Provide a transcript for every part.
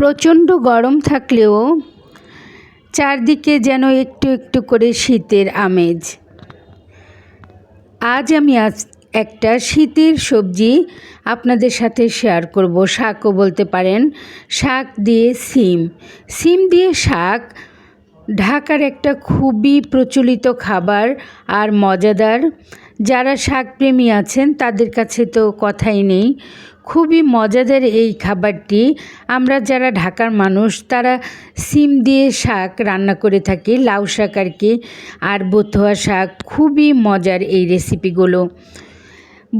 প্রচণ্ড গরম থাকলেও চারদিকে যেন একটু একটু করে শীতের আমেজ। আজ আমি আজ একটা শীতের সবজি আপনাদের সাথে শেয়ার করব। শাকও বলতে পারেন, শাক দিয়ে সিম। সিম দিয়ে শাক ঢাকার একটা খুবই প্রচলিত খাবার আর মজাদার। যারা শাকপ্রেমী আছেন তাদের কাছে তো কথাই নেই। খুবই মজাদার এই খাবারটি। আমরা যারা ঢাকার মানুষ, তারা সিম দিয়ে শাক রান্না করে থাকি, লাউ শাক আর কি, আর বথুয়া শাক। খুবই মজার এই রেসিপিগুলো।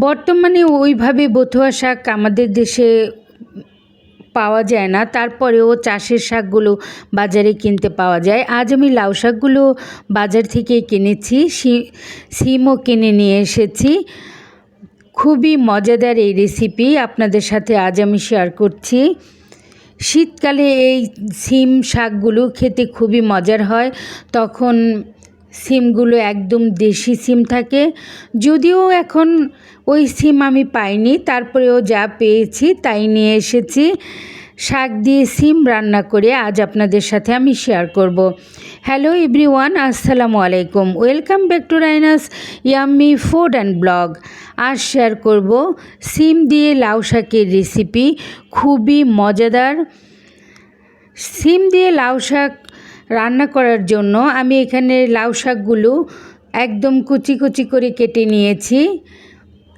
বর্তমানে ওইভাবে বথুয়া শাক আমাদের দেশে পাওয়া যায় না। তারপরেও চাষের শাকগুলো বাজারে কিনতে পাওয়া যায়। আজ আমি লাউ শাকগুলো বাজার থেকে কিনেছি সিমও কিনে নিয়ে এসেছি। খুবই মজাদার এই রেসিপি আপনাদের সাথে আজ আমি শেয়ার করছি। শীতকালে এই সিম শাকগুলো খেতে খুবই মজার হয়। তখন সিমগুলো একদম দেশি সিম থাকে। যদিও এখন ওই সিম আমি পাইনি, তারপরেও যা পেয়েছি তাই নিয়ে এসেছি। শাক দিয়ে সিম রান্না করে আজ আপনাদের সাথে আমি শেয়ার করব। হ্যালো এভরিওয়ান আসসালামু আলাইকুম। Welcome back to রাইনাস yummy food and blog আজ শেয়ার করব সিম দিয়ে লাউ শাকের রেসিপি খুবই মজাদার। সিম দিয়ে লাউ শাক রান্না করার জন্য আমি এখানে লাউ শাকগুলো একদম কুচি কুচি করে কেটে নিয়েছি।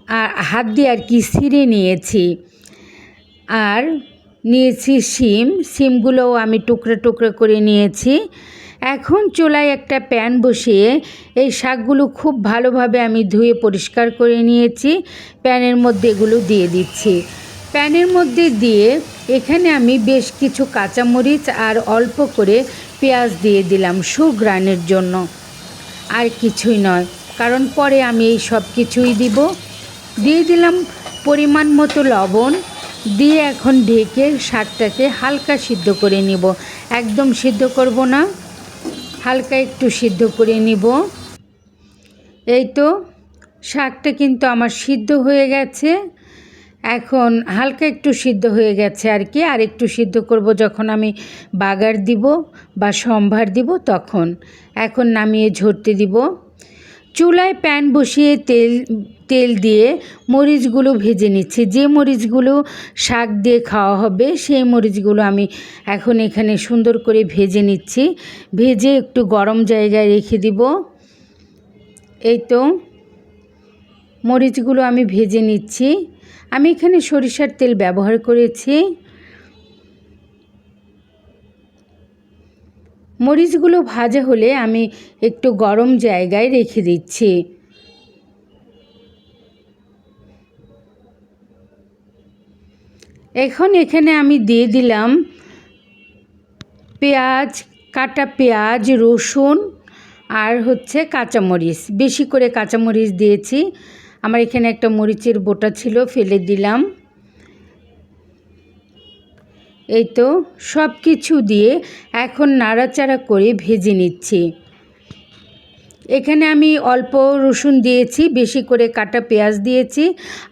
আর হাত দিয়ে আর কি ছিঁড়ে নিয়েছি। আর নিয়েছি শিম। শিমগুলোও আমি টুকরো টুকরো করে নিয়েছি। এখন চুলায় একটা প্যান বসিয়ে এই শাকগুলো খুব ভালোভাবে আমি ধুয়ে পরিষ্কার করে নিয়েছি। প্যানের মধ্যে এগুলো দিয়ে দিচ্ছি। প্যানের মধ্যে দিয়ে এখানে আমি বেশ কিছু কাঁচামরিচ আর অল্প করে পেঁয়াজ দিয়ে দিলাম সুগ্রানের জন্য। আর কিছুই নয়, কারণ পরে আমি এই সব কিছুই দিব। দিয়ে দিলাম পরিমাণ মতো লবণ। দিয়ে এখন ঢেকে শাকটাকে হালকা সিদ্ধ করে নিব। একদম সিদ্ধ করব না, হালকা একটু সিদ্ধ করে নিব। এই তো, শাকটা কিন্তু আমার সিদ্ধ হয়ে গেছে। এখন হালকা একটু সিদ্ধ হয়ে গেছে আর কি, আর একটু সিদ্ধ করব যখন আমি বাগার দিব বা সম্ভার দিব তখন। এখন নামিয়ে ঝরতে দিব। চুলায় প্যান বসিয়ে তেল তেল দিয়ে মরিচগুলো ভেজে নিচ্ছি। যে মরিচগুলো শাক দিয়ে খাওয়া হবে, সেই মরিচগুলো আমি এখন এখানে সুন্দর করে ভেজে নিচ্ছি। ভেজে একটু গরম জায়গায় রেখে দিব। এই তো মরিচগুলো আমি ভেজে নিচ্ছি। আমি এখানে সরিষার তেল ব্যবহার করেছি। মরিচগুলো ভাজা হলে আমি একটু গরম জায়গায় রেখে দিচ্ছি। এখন এখানে আমি দিয়ে দিলাম পেঁয়াজ, কাটা পেঁয়াজ, রসুন আর হচ্ছে কাঁচামরিচ। বেশি করে কাঁচামরিচ দিয়েছি। আমার এখানে একটা মরিচের বোটা ছিল, ফেলে দিলাম। এই তো সব কিছু দিয়ে এখন নাড়াচাড়া করে ভেজে নিচ্ছি। এখানে আমি অল্প রসুন দিয়েছি, বেশি করে কাটা পেঁয়াজ দিয়েছি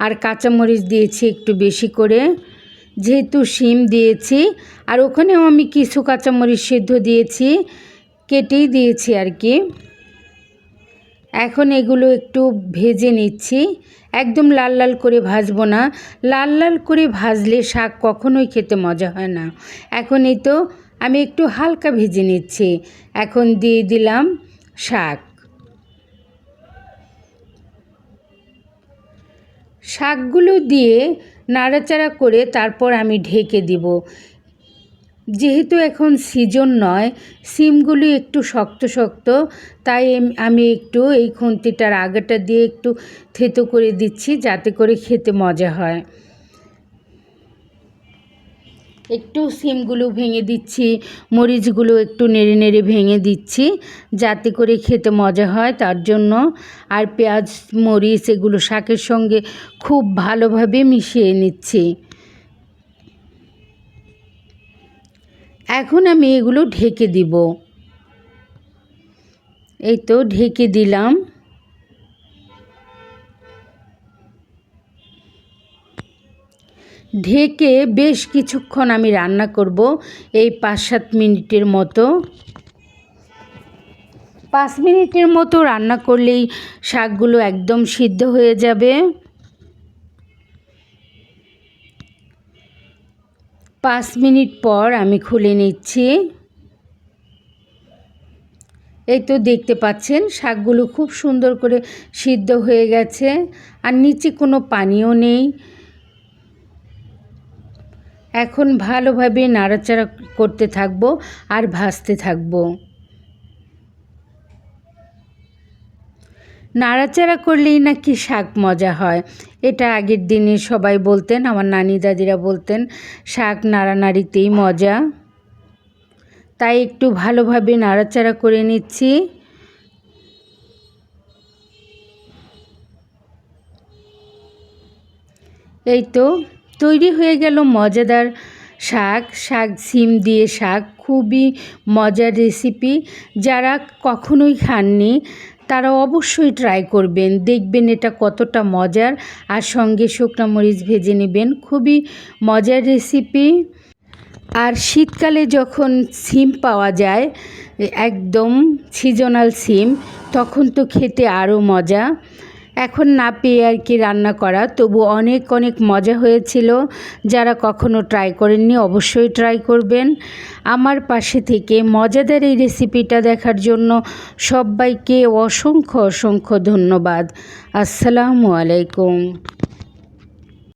আর কাঁচামরিচ দিয়েছি একটু বেশি করে। যেহেতু শিম দিয়েছি আর ওখানেও আমি কিছু কাঁচামরিচ সিদ্ধ দিয়েছি, কেটেই দিয়েছি আর কি। এখন এগুলো একটু ভেজে নিচ্ছি। একদম লাল লাল করে ভাজবো না। লাল লাল করে ভাজলে শাক কখনোই খেতে মজা হয় না। এখন এই তো আমি একটু হালকা ভেজে নিচ্ছি। এখন দিয়ে দিলাম শাক। শাকগুলো দিয়ে নাড়াচাড়া করে তারপর আমি ঢেকে দিব। যেহেতু এখন সিজন নয়, সিমগুলি একটু শক্ত শক্ত, তাই আমি একটু এই খুন্তিটার আগাটা দিয়ে একটু থেতো করে দিচ্ছি যাতে করে খেতে মজা হয়। একটু সিমগুলো ভেঙে দিচ্ছি, মরিচগুলো একটু নেড়ে নেড়ে ভেঙে দিচ্ছি যাতে করে খেতে মজা হয়, তার জন্য আর পেঁয়াজ, মরিচ এগুলো শাকের সঙ্গে খুব ভালোভাবে মিশিয়ে নিচ্ছি। এখন আমি এগুলো ঢেকে দিব। এই তো ঢেকে দিলাম। ঢেকে বেশ কিছুক্ষণ আমি রান্না করব এই পাঁচ সাত মিনিটের মতো। পাঁচ মিনিটের মতো রান্না করলেই শাকগুলো একদম সিদ্ধ হয়ে যাবে। পাঁচ মিনিট পর আমি খুলে নিচ্ছি। এই তো দেখতে পাচ্ছেন, শাকগুলো খুব সুন্দর করে সিদ্ধ হয়ে গেছে আর নিচে কোনো পানিও নেই। এখন ভালোভাবে নাড়াচাড়া করতে থাকব আর ভাজতে থাকব। নাড়াচাড়া করলেই নাকি শাক মজা হয়। এটা আগের দিনে সবাই বলতেন, আমার নানি দাদিরা বলতেন, শাক নাড়ানাড়িতেই মজা। তাই একটু ভালোভাবে নাড়াচাড়া করে নিচ্ছি। এই তো, তৈরি হয়ে গেল মজাদার শাক। শাক, সিম দিয়ে শাক, খুবই মজার রেসিপি যারা কখনোই খাননি তারা অবশ্যই ট্রাই করবেন। দেখবেন এটা কতটা মজার। আর সঙ্গে শুকনো মরিচ ভেজে নেবেন। খুবই মজার রেসিপি আর শীতকালে যখন সিম পাওয়া যায়, একদম সিজনাল সিম, তখন তো খেতে আরও মজা। এখন না পেয়ে আর কি রান্না করা, তবু অনেক অনেক মজা হয়েছিল। যারা কখনো ট্রাই করেননি, অবশ্যই ট্রাই করবেন। আমার পাশে থেকে মজাদার এই রেসিপিটা দেখার জন্য সবাইকে অসংখ্য অসংখ্য ধন্যবাদ। আসসালামু আলাইকুম।